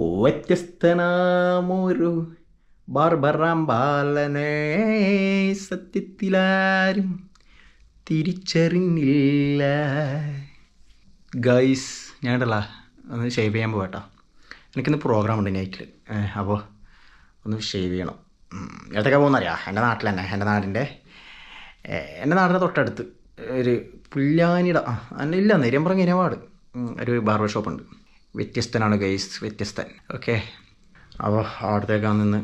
വ്യത്യസ്തനാമൊരു ബാർബറാം ബാലനെ സത്യത്തിലാരും തിരിച്ചറിഞ്ഞില്ല. ഗൈസ് ഞാനല്ല ഒന്ന് ഷേവ് ചെയ്യാൻ പോകട്ടോ എനിക്കിന്ന് പ്രോഗ്രാം ഉണ്ട് നൈറ്റിൽ അപ്പോൾ ഒന്ന് ഷേവ് ചെയ്യണം. എവിടത്തേക്കാണ് എവിടത്തേക്കാ പോകുന്നറിയാം? എന്റെ നാട്ടിൽ തന്നെ എന്റെ നാടിന്റെ എന്റെ നാടിന്റെ തൊട്ടടുത്ത് ഒരു പുല്ലാനിട അല്ല നെരിയമ്പറം ഇനവാട് ഒരു ബാർബർ ഷോപ്പ് ഉണ്ട്. വ്യത്യസ്തനാണ് ഗൈസ് വ്യത്യസ്തൻ. ഓക്കെ അപ്പോൾ അവിടത്തേക്കാണ് നിന്ന്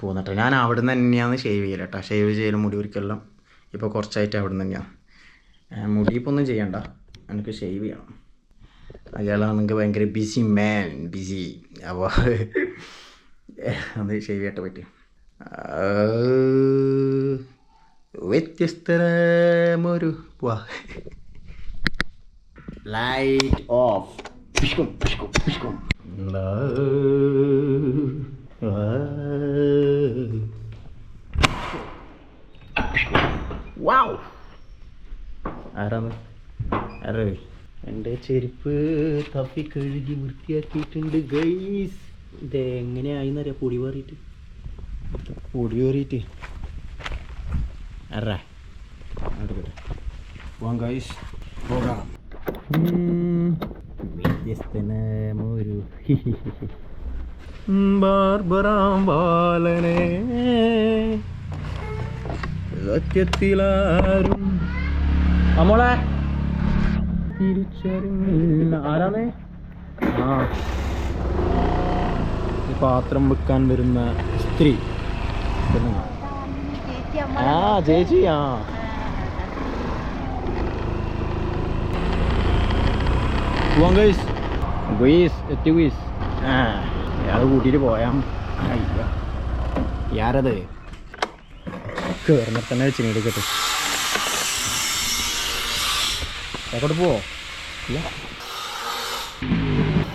പോകുന്നിട്ട് ഞാൻ അവിടെ നിന്ന് തന്നെയാണ് ഷേവ് ചെയ്യൽ കേട്ടോ. ഷേവ് ചെയ്യലും മുടി ഒരിക്കലും ഇപ്പോൾ കുറച്ചായിട്ട് അവിടെ നിന്ന് തന്നെയാണ് മുടി ഇപ്പോൾ ഒന്നും ചെയ്യണ്ട. എനിക്ക് ഷേവ് ചെയ്യണം. അയാളാണെങ്കിൽ ഭയങ്കര ബിസി മാൻ ബിസി അപ്പോൾ അത് ഷേവ് ചെയ്യട്ടെ പറ്റി. വ്യത്യസ്തമൊരു വാ. ലൈറ്റ് ഓഫ് പിഷ്കും വാവ് ആരാണ്? ആരോ? എന്റെ ചെരുപ്പ് തപ്പി കഴുകി വൃത്തിയാക്കിയിട്ടുണ്ട് ഗൈസ് ഇത് എങ്ങനെയായിന്നറിയാം? പൊടി മാറിയിട്ട് പൊടി മാറിയിട്ട് അറ അടുക്കട്ടെ പോകാം ഗൈസ് പോകാം വ്യത്യസ്തനമൊരു ബാർബറാം ബാലനെ സത്യത്തിലാരും നമ്മളെ തിരിച്ചറിഞ്ഞില്ല. ആരാണ്? ആ. പാത്രം വെക്കാൻ വരുന്ന സ്ത്രീ. ആ ചേച്ചി ആ. പോവാം ഗൈസ് ഗുയിസ് എത്തി ഗുയിസ് ആ ഇയാൾ കൂട്ടിയിട്ട് പോയാം. അയ്യോ യാരത് കയറുന്ന തന്നെ വെച്ച് എടുക്കട്ടെ എങ്ങോട്ട് പോവോ? ഇല്ല.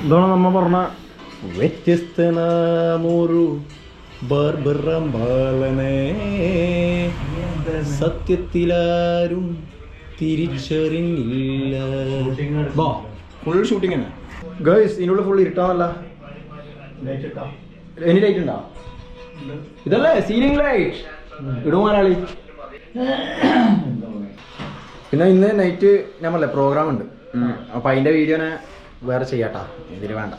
ഇതാണ് നമ്മ പറഞ്ഞ വ്യത്യസ്തനാമൊരു ബാർബറം ബാലനെ സത്യത്തിലാരും തിരിച്ചറിഞ്ഞില്ല. ഫുൾ ഷൂട്ടിംഗ് തന്നെ. ഗേൾസ് ഇതിനുള്ള ഫുൾ ഇരുട്ടാണല്ല എനി ലൈറ്റ് ഉണ്ടോ? ഇതല്ലേ സീലിംഗ് ലൈറ്റ് ഇടുവാനാളി പിന്നെ ഇന്ന് നൈറ്റ് ഞാൻ പറഞ്ഞേ പ്രോഗ്രാം ഉണ്ട് അപ്പം അതിന്റെ വീഡിയോനെ വേറെ ചെയ്യാട്ടാ. ഇതിൽ വേണ്ട.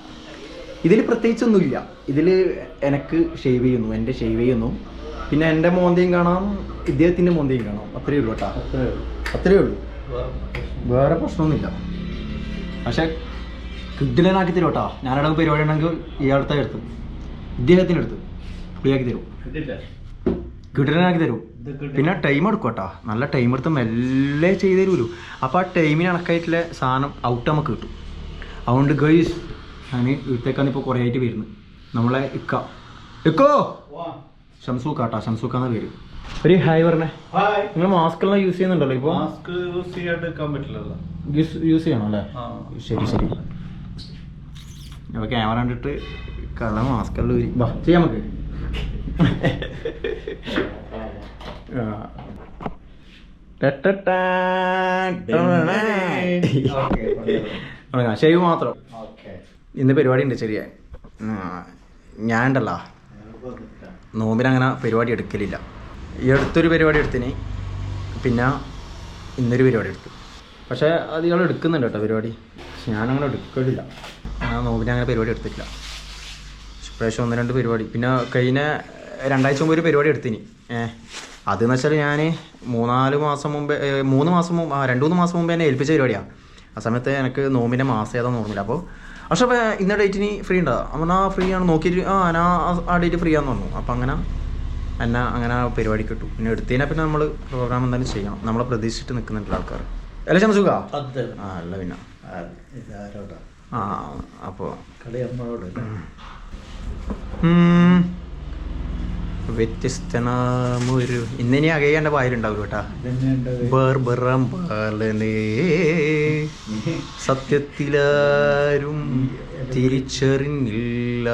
ഇതിൽ പ്രത്യേകിച്ചൊന്നുമില്ല. ഇതിൽ എനക്ക് ഷേവ് ചെയ്യുന്നു എന്റെ ഷേവ് ചെയ്യുന്നു. പിന്നെ എന്റെ മോന്തയും കാണാം ഇദ്ദേഹത്തിന്റെ മോന്തയും കാണാം. അത്രേ ഉള്ളൂ കേട്ടാ. അത്രയേ ഉള്ളൂ. വേറെ പ്രശ്നമൊന്നുമില്ല. പക്ഷെ കിഡിലനാക്കി തരും കേട്ടോ ഞാനവിടെ പരിപാടി ഉണ്ടെങ്കിൽ ഇയാളത്തെ എടുത്ത്. ഇദ്ദേഹത്തിന്റെ അടുത്ത് ഫ്രീയാക്കി തരും കിഡിലനാക്കി തരും പിന്നെ ടൈം എടുക്കും കേട്ടോ നല്ല ടൈം എടുത്ത് മെല്ലെ ചെയ്ത് തരുമല്ലോ അപ്പോൾ ആ ടൈമിന് കണക്കായിട്ടുള്ള സാധനം ഔട്ട് നമുക്ക് കിട്ടും. അതുകൊണ്ട് ഗൈസ് ഞാൻ ഇവിടത്തേക്കാണ് ഇപ്പോൾ കുറേ ആയിട്ട് വരുന്നത്. നമ്മളെ ഇക്ക. ഇക്കോ? ഷംസൂക്ക കേട്ടോ ഷംസൂക്കാന്ന പേര്. ഒരു ഹായ് പറഞ്ഞേ. നിങ്ങൾ മാസ്ക് എല്ലാം യൂസ് ചെയ്യുന്നുണ്ടല്ലോ ഇപ്പോൾ മാസ്ക് യൂസ് ചെയ്യാണ്ടിരിക്കാൻ പറ്റില്ലല്ലോ. യൂസ് യൂസ് ചെയ്യണം അല്ലേ? ശരി ശരി. അപ്പോൾ ക്യാമറ കണ്ടിട്ട് കള്ള മാസ്ക് ഉള്ള വാ ചെയ്യാം നമുക്ക്. ശരി മാത്രം. ഇന്ന് പരിപാടി ഉണ്ട് ശരിയാ ഞാൻ ഉണ്ടല്ലോ നോമ്പിനങ്ങനെ പരിപാടി എടുക്കലില്ല. ഈ അടുത്തൊരു പരിപാടി എടുത്തിന്. പിന്നെ ഇന്നൊരു പരിപാടി എടുത്തു. പക്ഷേ അത് ഇയാൾ എടുക്കുന്നുണ്ട് കേട്ടോ പരിപാടി. ഞാനങ്ങനെ എടുക്കലില്ല. ഞാൻ നോമ്പിന് അങ്ങനെ പരിപാടി എടുത്തിട്ടില്ല. പ്രാവശ്യം ഒന്ന് രണ്ട് പരിപാടി. പിന്നെ കഴിഞ്ഞ രണ്ടാഴ്ച മുമ്പ് ഒരു പരിപാടി എടുത്തിനി. ഏഹ് അതെന്ന് വെച്ചാൽ ഞാൻ മൂന്നാൽ മാസം മുമ്പ് മൂന്ന് മാസം മുമ്പ് രണ്ട് മൂന്ന് മാസം മുമ്പ് എന്നെ ഏൽപ്പിച്ച പരിപാടിയാണ് ആ സമയത്ത് എനിക്ക് നോമ്പിന്റെ മാസം ഏതാന്ന് ഓർമ്മയില്ല. അപ്പോൾ പക്ഷേ അപ്പോൾ ഇന്ന ഡേറ്റിന് ഫ്രീ ഉണ്ടോ? അപ്പം ആ ഫ്രീ ആണ് നോക്കിയിട്ട് ആ ഞാൻ ആ- ഡേറ്റ് ഫ്രീ ആണെന്ന് പറഞ്ഞു. അപ്പം അങ്ങനെ എന്നെ അങ്ങനെ പരിപാടി കിട്ടും പിന്നെ എടുത്തതിനെ പിന്നെ നമ്മൾ പ്രോഗ്രാം എന്തായാലും ചെയ്യണം. നമ്മളെ പ്രതീക്ഷിച്ചിട്ട് നിൽക്കുന്നുണ്ട് ആൾക്കാർ അല്ല അതെ. ആ അല്ല പിന്നെ. ആ അപ്പോൾ വ്യത്യസ്തനാമൊരു ഇന്നിനി അകയാന്റെ പായലുണ്ടാവും കേട്ടാ ബർബറം സത്യത്തിലാരും തിരിച്ചറിഞ്ഞില്ല.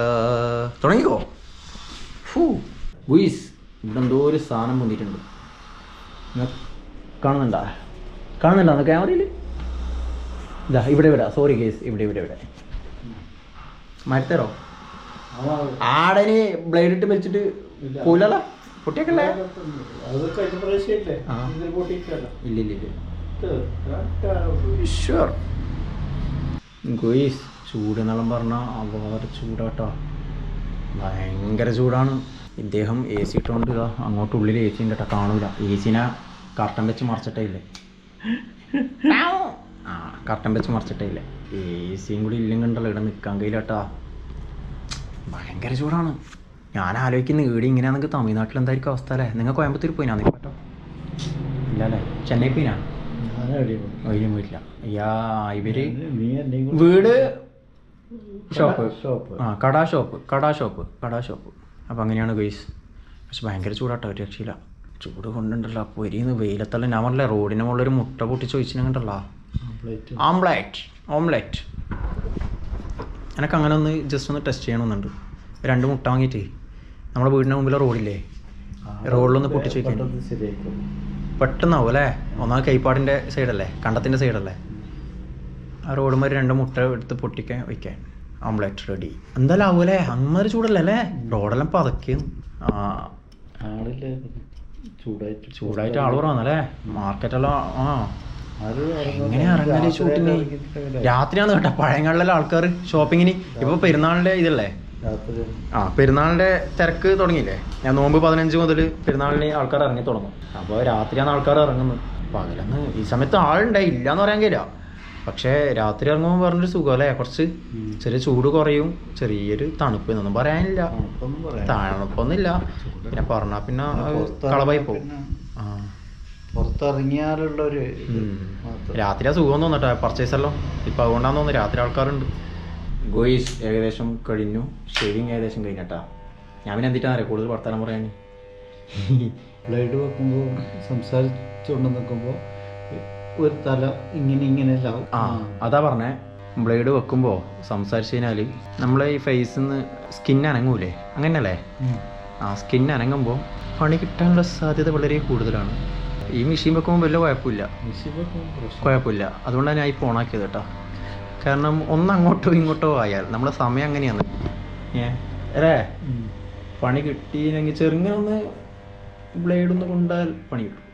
തുടങ്ങിക്കോ. ഫൂ. ബുയിസ് ഇവിടെ എന്തോ ഒരു സാധനം വന്നിട്ടുണ്ട് കാണുന്നുണ്ടാ? കാണുന്നുണ്ടോ? ക്യാമറയിൽ ഇതാ ഇവിടെ ഇവിടെ സോറി കേസ് ഇവിടെ ഇവിടെ ഇവിടെ. മരത്തരോ? ആടനെ ബ്ലേഡ് ഇട്ട് വെച്ചിട്ട് ഇല്ല. പൊട്ടിയൊക്കെ ഇല്ല ഇല്ല ഇല്ല. ഗോയ്സ് ചൂട് എന്നെല്ലാം പറഞ്ഞാൽ അവാറ് ചൂടാട്ടോ. ഭയങ്കര ചൂടാണ്. ഇദ്ദേഹം എ സി ഇട്ടുകൊണ്ട് ഇതാ അങ്ങോട്ട് ഉള്ളിൽ എ സി ഉണ്ട് കേട്ടോ കാണൂല. എ സിനെ കർട്ടൻ വെച്ച് മറച്ചിട്ടേ ഇല്ലേ? ആ കർട്ടൻ വെച്ച് മറച്ചിട്ടേ ഇല്ല എ സിയും കൂടി ഇല്ലെങ്കിൽ ഉണ്ടല്ലോ ഇവിടെ നിൽക്കാൻ കഴിയില്ല ഭയങ്കര ചൂടാണ്. ഞാൻ ആലോചിക്കുന്ന ഈടി ഇങ്ങനെയാണെങ്കിൽ തമിഴ്നാട്ടിൽ എന്തായിരിക്കും അവസ്ഥ അല്ലേ? നിങ്ങൾ കോയമ്പത്തൂർ പോയിനാ നിങ്ങൾ കേട്ടോ ഇല്ല അല്ലേ ചെന്നൈ പോയിനാ? പോയിട്ടില്ല. അയ്യാ ഇവർ വീട്? ഷോപ്പ്. ഷോപ്പ്. ആ കടാ ഷോപ്പ് കടാ ഷോപ്പ് കടാ ഷോപ്പ്. അപ്പം അങ്ങനെയാണ് ഗൈസ് പക്ഷെ ഭയങ്കര ചൂടാട്ടോ ഒരു രക്ഷയില്ല. ചൂട് കൊണ്ടുണ്ടല്ലോ അപ്പോൾ എരിയുന്ന വെയിലത്തല്ല ഞാൻ പറഞ്ഞില്ല റോഡിന് മുകളിൽ ഒരു മുട്ട പൊട്ടിച്ച് വെച്ചിട്ടുണ്ടല്ലോ പ്ലേറ്റ് ഓംലെറ്റ് ഓംലെറ്റ് എനിക്ക് അങ്ങനെ ഒന്ന് ജസ്റ്റ് ഒന്ന് ടെസ്റ്റ് ചെയ്യണമെന്നുണ്ട് രണ്ട് മുട്ട വാങ്ങിയിട്ട്. നമ്മുടെ വീടിന്റെ മുമ്പിലെ റോഡില്ലേ? റോഡിലൊന്ന് പൊട്ടിച്ച് വെക്കാൻ. പെട്ടെന്നാവും അല്ലേ? ഒന്നാമത് കൈപ്പാടിന്റെ സൈഡല്ലേ? കണ്ടത്തിന്റെ സൈഡല്ലേ? ആ റോഡുമാർ രണ്ട് മുട്ട എടുത്ത് പൊട്ടിക്കാൻ വയ്ക്കാൻ ഓംലെറ്റ് റെഡി എന്തായാലും ആവൂലേ? അങ്ങനെ ചൂടല്ലേ അല്ലേ? റോഡെല്ലാം പതക്കിയും ആളില്ലേ? ചൂടായിട്ട് ചൂടായിട്ട് ആൾ കുറവാന്നല്ലേ? മാർക്കറ്റെല്ലാം ആ? എങ്ങനെ ഇറങ്ങൽ ഷൂട്ടിന്? രാത്രിയാണ് കേട്ടോ. പഴയങ്ങളിലെ ആൾക്കാർ ഷോപ്പിങ്ങിന് ഇപ്പൊ പെരുന്നാളിന്റെ ഇതല്ലേ? ആ പെരുന്നാളിന്റെ തിരക്ക് തുടങ്ങിയില്ലേ? ഞാൻ നോമ്പ് പതിനഞ്ച് മുതൽ പെരുന്നാളിന് ആൾക്കാർ ഇറങ്ങി തുടങ്ങും. അപ്പോൾ രാത്രിയാണ് ആൾക്കാർ ഇറങ്ങുന്നത്. പകലന്ന് ഈ സമയത്ത് ആളുണ്ടായി. ഇല്ലാന്ന് പറയാൻ കഴിയില്ല. പക്ഷേ രാത്രി ഇറങ്ങുമ്പോൾ പറഞ്ഞൊരു സുഖം അല്ലേ കുറച്ച് ചെറിയ ചൂട് കുറയും. ചെറിയൊരു തണുപ്പ് എന്നൊന്നും പറയാനില്ല. തണുപ്പൊന്നും ഇല്ല തണുപ്പൊന്നുമില്ല. പിന്നെ പറഞ്ഞാൽ പിന്നെ കളവായി പോകും. പുറത്തിറങ്ങിയാലുള്ള ഒരു. രാത്രി ആ സുഖം തോന്നട്ടെ പർച്ചേസ് എല്ലാം ഇപ്പൊ അതുകൊണ്ടാന്ന് തോന്നുന്നു രാത്രി ആൾക്കാരുണ്ട്. ഗോയിസ് ഏകദേശം കഴിഞ്ഞു. ഷേവിങ് ഏകദേശം കഴിഞ്ഞട്ടാ. ഞാൻ പിന്നെ എന്തിട്ടാ അറിയാം? കൂടുതൽ വർത്താനം പറയാൻ ബ്ലേഡ് വെക്കുമ്പോൾ സംസാരിച്ചുകൊണ്ട് നിൽക്കുമ്പോൾ ഒരു തല ഇങ്ങനെ ഇങ്ങനെ ആ അതാ പറഞ്ഞേ. ബ്ലേഡ് വെക്കുമ്പോ സംസാരിച്ചു കഴിഞ്ഞാൽ നമ്മളെ ഈ ഫേസിൽ നിന്ന് സ്കിൻ അനങ്ങൂലേ? അങ്ങനെയല്ലേ. ആ സ്കിൻ അനങ്ങുമ്പോൾ പണി കിട്ടാനുള്ള സാധ്യത വളരെ കൂടുതലാണ്. ഈ മെഷീൻ വെക്കുമ്പോൾ വലിയ കുഴപ്പമില്ല. കുഴപ്പമില്ല അതുകൊണ്ടാണ് ഞാൻ ഇപ്പോൾ ഓണാക്കിയത് കേട്ടോ കാരണം ഒന്ന് അങ്ങോട്ടോ ഇങ്ങോട്ടോ ആയാൽ നമ്മുടെ സമയം അങ്ങനെയാണ്. ഏ. പണി കിട്ടിയില്ലെങ്കിൽ ചെറുങ്ങനെ ഒന്ന് ബ്ലേഡ് ഒന്ന് കൊണ്ടാൽ പണി കിട്ടും.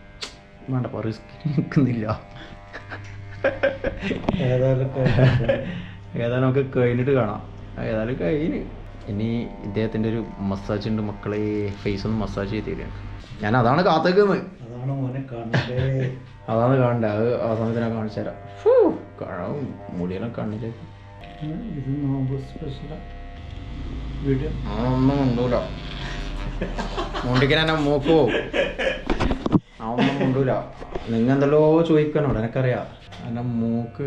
വേണ്ട റിസ്ക് നിൽക്കുന്നില്ല ഏതായാലും ഏതായാലും നമുക്ക് കഴിഞ്ഞിട്ട് കാണാം. ഏതായാലും കഴിഞ്ഞ്. ഇനി ഇദ്ദേഹത്തിന്റെ ഒരു മസാജ് ഉണ്ട് മക്കളെ. ഫേസ് ഒന്ന് മസാജ് ചെയ്ത് തരും ഞാൻ അതാണ് കാത്തേക്കുന്നത് അതാണ് കാണണ്ടേ അത് ആ സമയത്ത് ഞാൻ കാണിച്ചു തരാം. മുടിയെല്ലാം കണ്ണില്ല ഒന്നും കൊണ്ടൂല മുണ്ടിക്കാൻ എന്നെ മൂക്കോ ആ ഒന്നും നിങ്ങ നിങ്ങൾ എന്തല്ലോ ചോദിക്കണോ എനിക്കറിയാം. എന്നെ മൂക്ക്.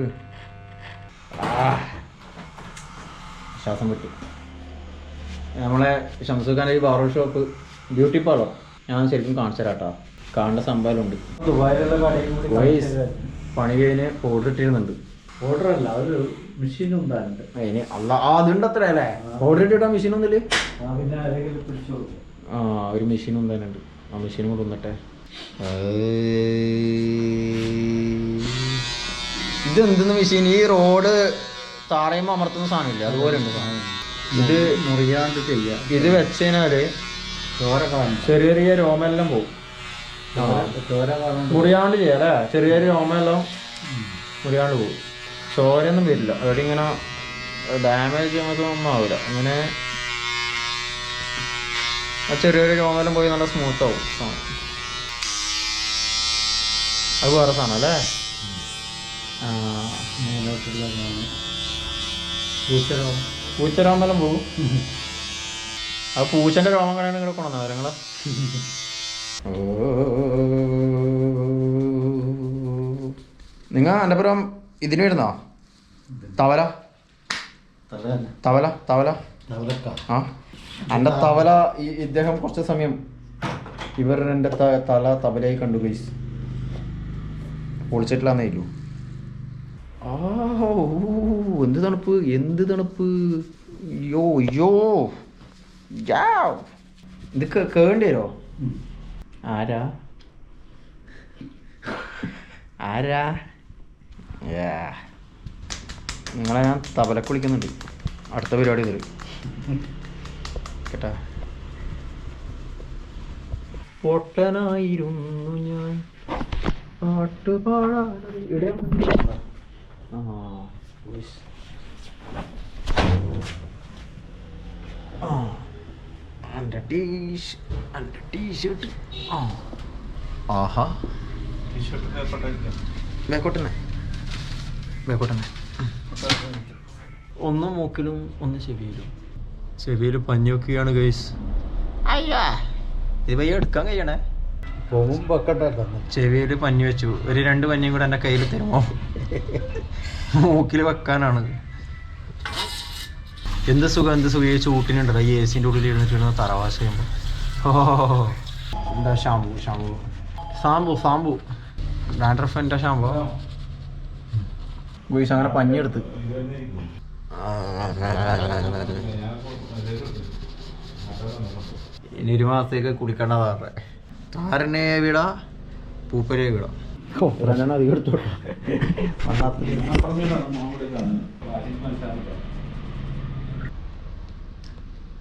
ശ്വാസം പറ്റി. നമ്മളെ ഷംസുഖാന്റെ ഈ ബാർബർ ഷോപ്പ് ബ്യൂട്ടി പാർലർ ഞാൻ ശരിക്കും കാണിച്ചു തരാട്ടോ കാണേണ്ട സംഭവമുണ്ട് പണി കഴിഞ്ഞ് ഓർഡർ ഇട്ടിരുന്നുണ്ട്. ഓർഡർ അല്ല ഒരു മെഷീൻ ഉണ്ടാകുന്നുണ്ട് അതിന് അല്ല ആ അതുണ്ട് അത്ര അല്ലേ ഓർഡർ ഇട്ടിട്ടാ മെഷീൻ ഒന്നിൽ? ആ ഒരു മെഷീൻ ഒന്നതിനുണ്ട് ആ മെഷീൻ കൊണ്ട് വന്നിട്ടെ ഇത് എന്തെന്ന് മെഷീൻ ഈ റോഡ് താറയുമ്പോൾ അമർത്തുന്ന സാധനമില്ലേ? അതുപോലെ ഉണ്ട് സാധനം. ഇത് മുറിയാണ്ട് ചെയ്യാം. ഇത് വെച്ച് കഴിഞ്ഞാൽ ചോര കാണും ചെറിയ ചെറിയ രോമെല്ലാം പോകും ചോര കാണും മുറിയാണ്ട് ചെയ്യാം അല്ലേ? ചെറിയ ചെറിയ രോമെല്ലാം മുറിയാണ്ട് പോകും ചോരയൊന്നും വരില്ല. അവിടെ ഇങ്ങനെ ഡാമേജ് ഒന്നും ആവില്ല. അങ്ങനെ ആ ചെറിയ ചെറിയ രോമെല്ലാം പോയി നല്ല സ്മൂത്ത് ആവും. അത് വേറെ സാധനം അല്ലേ? ആ. മേലോട്ടുള്ള പൂച്ചരോ പൂച്ച രോമെല്ലാം പോകും ആ പൂച്ചന്റെ രോമം കടയാണ് ഇങ്ങനെ കൊണ്ടുവന്നത് നിങ്ങൾ. നിങ്ങൾ എന്റെ പുറം ഇതിന് വരുന്നോ? തവല. തവല തവല. ആ. എന്റെ തവല ഈ ഇദ്ദേഹം കുറച്ച് സമയം ഇവർ എന്റെ ത- തല തവലയായി കണ്ടു ഗൈസ് പൊളിച്ചിട്ടില്ലാന്നേ ഇല്ലു. ആ ഓ, എന്ത് തണുപ്പ്? എന്ത് തണുപ്പ്? യോ യോ യാ. ഇത് കേണ്ടി വരുമോ ആരാ? ആരാ. നിങ്ങളെ ഞാൻ തബലക്ക് വിളിക്കുന്നുണ്ട്. അടുത്ത പരിപാടി തരും കേട്ടാ? പൊട്ടനായിരുന്നു ഞാൻ. പാട്ടുപാടാ ആ. ആ. എന്റെ ടീ എന്റെ ടീഷർട്ട് ആ. ആഹാ. മേക്കോട്ടന്നെ മേക്കോട്ടന്നെ ഒന്ന് മൂക്കിലും ഒന്ന് ചെവിയിലും. ചെവിയിൽ പഞ്ഞി വെക്കുകയാണ് ഗൈസ് അയ്യാ. ഇത് വയ്യ എടുക്കാൻ കഴിയണേ. ചെവിയിൽ ചെവിയിൽ പഞ്ഞി വെച്ചു. ഒരു രണ്ട് പഞ്ഞിയും കൂടെ എന്റെ കയ്യിൽ തരുമോ? മൂക്കിൽ വെക്കാനാണ്. എന്ത് സുഖം എന്ത് സുഖം? ഈ ചൂട്ടിനുണ്ടല്ലോ. ഈ എ സിന്റെ ഉള്ളിൽ ഇരുന്നിട്ടിരുന്ന തറവാശ ചെയ്യുമ്പോൾ ഓ എന്താ shampoo shampoo shampoo shampoo dandruff എന്റെ ഷാമ്പു ഉപയോഗിച്ച് അങ്ങനെ പഞ്ഞെടുത്ത് ഇനി ഒരു മാസത്തേക്ക് കുളിക്കേണ്ടതാ താരനെ വീടാ? പൂപ്പരെ വീടാ. ഓ ഒരെണ്ണം അധികം എടുത്തോട്ടെ.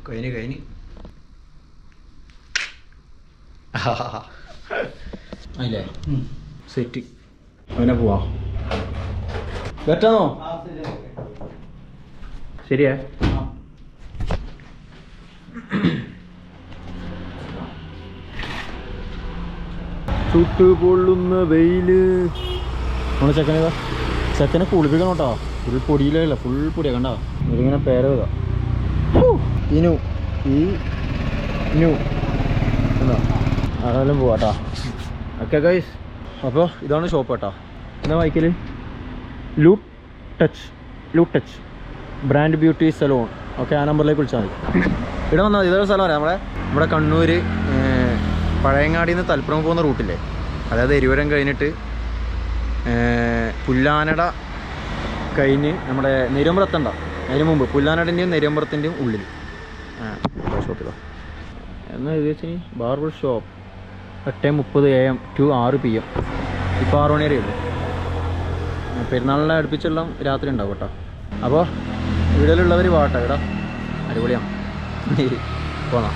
കഴിഞ്ഞ് കഴിഞ്ഞ്. അല്ലേ? സെറ്റ്. അവനെ പോവാ. പറ്റാന്നോ ശരിയാ ചുട്ടു പൊള്ളുന്ന വെയിൽ. നമ്മളെ ചെക്കനേതാ ചെക്കനെ കുളിപ്പിക്കണം കേട്ടോ. ഫുൾ പൊടിയിലല്ല ഫുൾ പൊടിയാ കണ്ടോ? ഇങ്ങനെ പേരതാ. ഇനു. ഈ ഇനു. എന്നോ അതെല്ലാം പോവാട്ടാ ഓക്കെ ഗൈസ് അപ്പോൾ ഇതാണ് ഷോപ്പ് കേട്ടോ എന്നാ വായിക്കൽ? Loot touch loot touch brand beauty salon okay ആ നമ്പറിലേക്ക് വിളിച്ചാൽ മതി. ഇവിടെ വന്നാൽ ഇതൊരു സ്ഥലമാണ് നമ്മളെ നമ്മുടെ കണ്ണൂർ പഴയങ്ങാടിയിൽ നിന്ന് തലപ്പുറം പോകുന്ന റൂട്ടില്ലേ അതായത് എരിവരം കഴിഞ്ഞിട്ട് പുല്ലാനട കഴിഞ്ഞ് നമ്മുടെ നെരുമ്പുറത്തുണ്ട അതിന് മുമ്പ്. പുല്ലാനടന്റെയും നെരുമ്പുറത്തിന്റെയും ഉള്ളിൽ ഷോപ്പിലോ എന്നാൽ വെച്ചാൽ ബാർബർ ഷോപ്പ് എട്ട് മുപ്പത് എ എം ടു ആറ് പി എം ഇപ്പോൾ ആറ് മണി വരെയുള്ളൂ പെരുന്നാളിനെ അടുപ്പിച്ചെല്ലാം രാത്രി ഉണ്ടാവും കേട്ടോ. അപ്പോൾ ഇവിടെയുള്ളവർ വാട്ടോ കേട്ടോ. അടിപൊളിയാണ് പോണോ.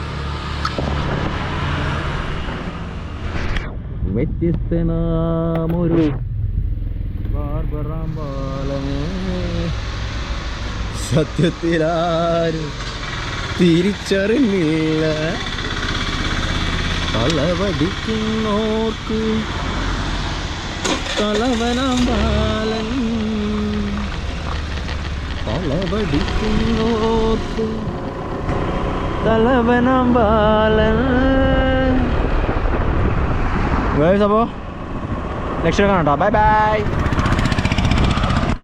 വ്യത്യസ്തനാമൊരു സത്യത്തിലാരും തിരിച്ചറിഞ്ഞില്ല. തലവടിക്കുന്നോർക്ക് തലവനാം ബാലൻ. തലവടിക്കുന്നോർക്ക് തലവനാം ബാലൻ. അപ്പോൾ നെക്സ്റ്റ് കാണാം കേട്ടോ ബൈ ബൈ